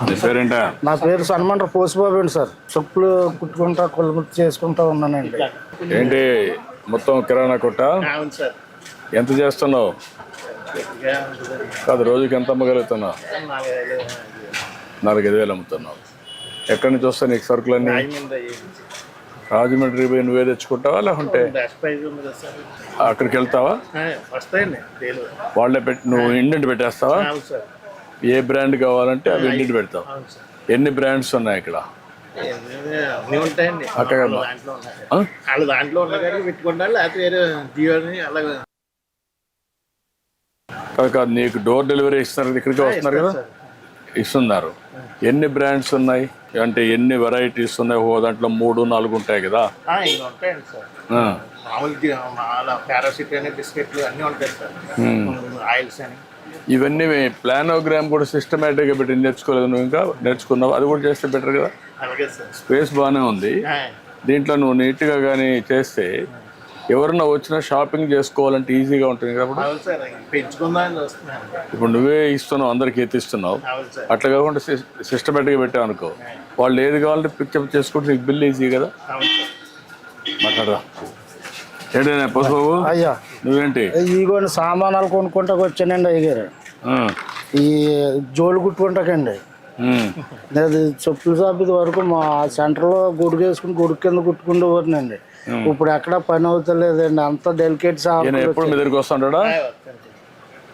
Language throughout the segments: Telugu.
పేరేంటా? నా పేరు సన్మండ్ర పోసిబాబు అండి సార్. చెప్పులు కుట్టుకుంటా కొలుగుట్టు చేసుకుంటా ఉన్నానండి. ఏంటి మొత్తం కిరాణా కొట్ట? ఎంత చేస్తున్నావు? కాదు రోజుకి ఎంత అమ్మగలుగుతున్నావు? నాలుగైదు వేలు అమ్ముతున్నావు. ఎక్కడి నుంచి వస్తాయి నీకు సరుకులన్నీ? రాజమండ్రి పోయి నువ్వే తెచ్చుకుంటావా లేకుంటే అక్కడికి వెళ్తావా? వాళ్ళే పెట్టి నువ్వు ఇండింటి పెట్టేస్తావా? ఏ బ్రాండ్ కావాలంటే అవి అవును సార్. ఎన్ని బ్రాండ్స్ ఉన్నాయి ఇక్కడ? అక్కడ దాంట్లో కాదు నీకు డోర్ డెలివరీ ఇస్తున్నారు ఇక్కడికి వస్తున్నారు కదా? ఇస్తున్నారు. ఎన్ని బ్రాండ్స్ ఉన్నాయి? అంటే ఎన్ని వెరైటీస్ ఉన్నాయి? ఓ దాంట్లో మూడు నాలుగు ఉంటాయి కదా? మామూలు పారాసిట్ అని బిస్కెట్లు అన్నీ ఉంటాయి సార్. ఆయిల్స్ అని. ఇవన్నీ ప్లానోగ్రామ్ కూడా సిస్టమేటిక్గా పెట్టి నేర్చుకోలేదు నువ్వు ఇంకా? నేర్చుకున్నావు? అది కూడా చేస్తే బెటర్ కదా? స్పేస్ బాగానే ఉంది. దీంట్లో నువ్వు నీట్గా కానీ చేస్తే ఎవరన్నా వచ్చినా షాపింగ్ చేసుకోవాలంటే ఈజీగా ఉంటుంది కాబట్టి వస్తున్నాను ఇప్పుడు నువ్వే ఇస్తున్నావు అందరికి ఎత్తిస్తున్నావు. అట్లా కాకుండా సిస్టమేటిక్గా పెట్టావు అనుకో. వాళ్ళు ఏది కావాలంటే పిక్చప్ చేసుకుంటే నీకు బిల్ ఈజీ కదా? అవును పసుబాబు అయ్యా. నువ్వేంటి? ఇదిగోండి సామానాలు కొనుక్కుంటాకు వచ్చానండి అయ్యారు ఆ, ఈ జోలు కుట్టుకుంటాకండి. అది చెప్పుల షాప్ ఇది వరకు మా సెంటర్లో గుడి వేసుకుని గుడి కింద కుట్టుకుంటూ ఇప్పుడు ఎక్కడ పని అవుతలేదండి. అంత డెలికేట్ షాప్ ఈయన ఎప్పుడు మీ దగ్గరికి వస్తుంటాడా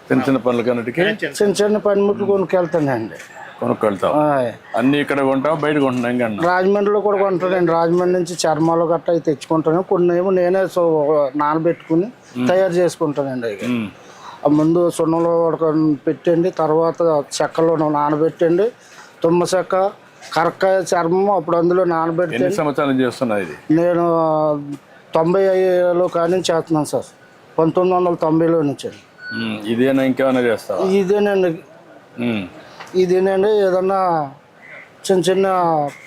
చిన్న చిన్న పనులకన్నిటికీ? చిన్న చిన్న పనిముట్లు కొనుక్కెళ్తానండి. కొనుక్కెళ్తావు. ఆయ్. అన్ని ఇక్కడ కొంటావు బయట రాజమండ్రిలో కూడా కొంటానండి రాజమండ్రి నుంచి చర్మాలు గట్ట అవి తెచ్చుకుంటాను. కొన్ని ఏమో నేనే సో నానబెట్టుకుని తయారు చేసుకుంటానండి అవి ముందు సున్నంలో పెట్టండి తర్వాత చెక్కలో నానబెట్టండి. తుమ్మ చెక్క కరక్కాయ చర్మం అప్పుడు అందులో నానబెట్టి సంవత్సరాలు చేస్తున్నావు ఇది? నేను తొంభై ఐదులో కానీ చేస్తున్నాను సార్. పంతొమ్మిది వందల తొంభైలో నుంచి ఇదేనా ఇంకేమైనా చేస్తావా? ఇదేనండి. ఉమ్, ఇదేనండి ఏదన్నా చిన్న చిన్న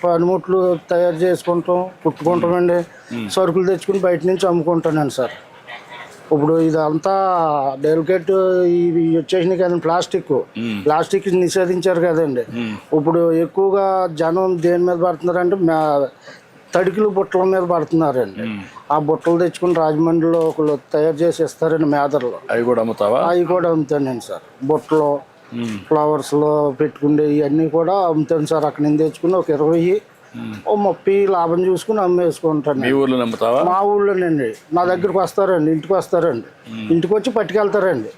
పనిముట్లు తయారు చేసుకుంటాం కుట్టుకుంటామండి. సరుకులు తెచ్చుకుని బయట నుంచి అమ్ముకుంటానండి సార్. ఇప్పుడు ఇదంతా డెలికేట్ ఇవి వచ్చేసినాయి కదండి ప్లాస్టిక్. ప్లాస్టిక్ నిషేధించారు కదండి. ఇప్పుడు ఎక్కువగా జనం దేని మీద పడుతున్నారంటే తడికిలు బుట్టల మీద పడుతున్నారండి. ఆ బుట్టలు తెచ్చుకుని రాజమండ్రిలో ఒకళ్ళు తయారు చేసి ఇస్తారండి మేదర్లో. అవి కూడా అమ్ముతావా? అవి కూడా అమ్ముతానండి సార్. బుట్టలు ఫ్లవర్స్లో పెట్టుకునే ఇవన్నీ కూడా అమ్ముతాను సార్. అక్కడ నుంచి తెచ్చుకుని ఒక ఇరవై ఓ ముప్పై లాభం చూసుకుని అమ్మేసుకుంటాను మీ అమ్ముతావా మా ఊళ్ళోనండి నా దగ్గరికి వస్తారండి ఇంటికి వస్తారండి. ఇంటికి వచ్చి పట్టుకెళ్తారండి.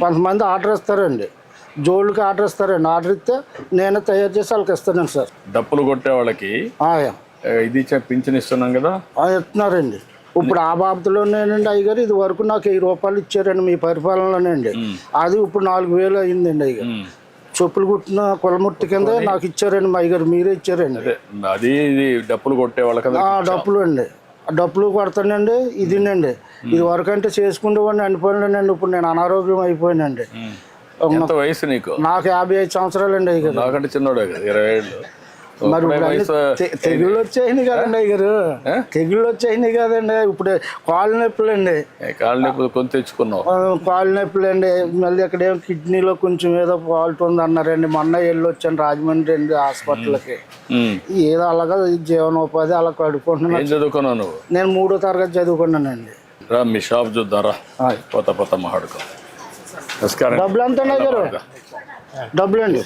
కొంతమంది ఆర్డర్ ఇస్తారండి. జోళ్ళకి ఆర్డర్ ఇస్తారండి. ఆర్డర్ ఇస్తే నేనే తయారు చేసి వాళ్ళకి ఇస్తానండి సార్. డప్పులు కొట్టే వాళ్ళకి ఇది పింఛన్ ఇస్తున్నాం కదా? ఆ, ఇస్తున్నారండి. ఇప్పుడు ఆ బాబతులోనేనండి అయ్యగారు ఇది వరకు నాకు వెయ్యి రూపాయలు ఇచ్చారండి మీ పరిపాలనలోనండి అది ఇప్పుడు నాలుగు వేలు అయిందండి అయ్యగారు. చెప్పులు కుట్టిన కులముట్టి కింద నాకు ఇచ్చారండి మా అయ్యగారు మీరే ఇచ్చారండి. అదే ఇది డప్పులు కొట్టే వాళ్ళకి ఆ డప్పులు అండి. డప్పులు కొడతానండి ఇదినండి. ఇది వరకు అంటే చేసుకునేవాడిని అనిపోయినండి ఇప్పుడు నేను అనారోగ్యం అయిపోయానండి. వయసు నీకు? నాకు యాభై ఐదు సంవత్సరాలండి అయ్యగారు. నాకంటే చిన్నోడే కదా ఇరవై ఏళ్ళు. మరి తెగుళ్ళు వచ్చాయినాయి కదండి అయ్యగారు తెగుళ్ళు వచ్చాయినాయి కదండి. ఇప్పుడు కాళ్ళు నొప్పులు అండి కాళ్ళు నొప్పి కొని తెచ్చుకున్నావు? కాళ్ళు నొప్పులు అండి మళ్ళీ అక్కడ ఏమో కిడ్నీలో కొంచెం ఏదో ఫాల్ట్ ఉంది అన్నారండి మొన్న వెళ్ళి వచ్చాను రాజమండ్రి అండి హాస్పిటల్కి. ఏదో అలాగా జీవనోపాధి అలా చదువుకున్నావు నువ్వు? నేను మూడో తరగతి చదువుకున్నానండి. రా మీ షాప్ చూద్దాం రా ఆయ్. పోత పోత మాట్లాడుకో నమస్కారం. డబ్బులు ఎంత ఉన్నాయి గారు? డబ్బులు అండి.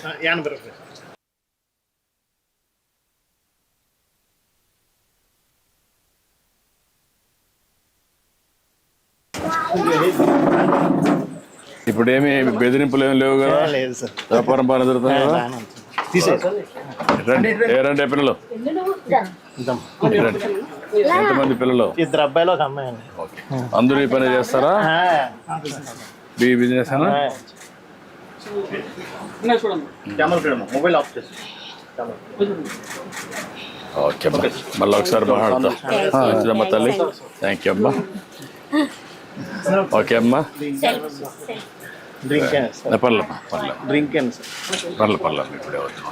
ఇప్పుడు ఏమి బెదిరింపులు ఏమి లేవు కదా? లేదు సార్. వ్యాపారం బాగా జరుగుతుంది? కదా రండి. ఏ రండి పిల్లలు? రండి ఎంతమంది పిల్లలు? ఇద్దరు అబ్బాయిలు ఒక అమ్మాయి అండి. అందరూ ఈ పని చేస్తారా? బీ బిజినెస్ అనా మొబైల్ ఆఫ్ చేసి. ఓకే అమ్మా. మళ్ళీ ఒకసారి మాట్లాడతా. మంచిదమ్మా తల్లి. థ్యాంక్ యూ అమ్మా. ఓకే అమ్మా. డ్రింక్ పర్లేమ్మా పర్లే డ్రింక్ పర్లే. పర్లే ఇప్పుడే వచ్చు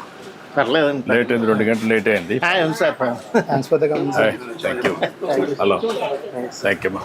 పర్లేదండి. లేట్ అయింది రెండు గంటలు లేట్ అయింది. Sir thank you hello thank you అమ్మా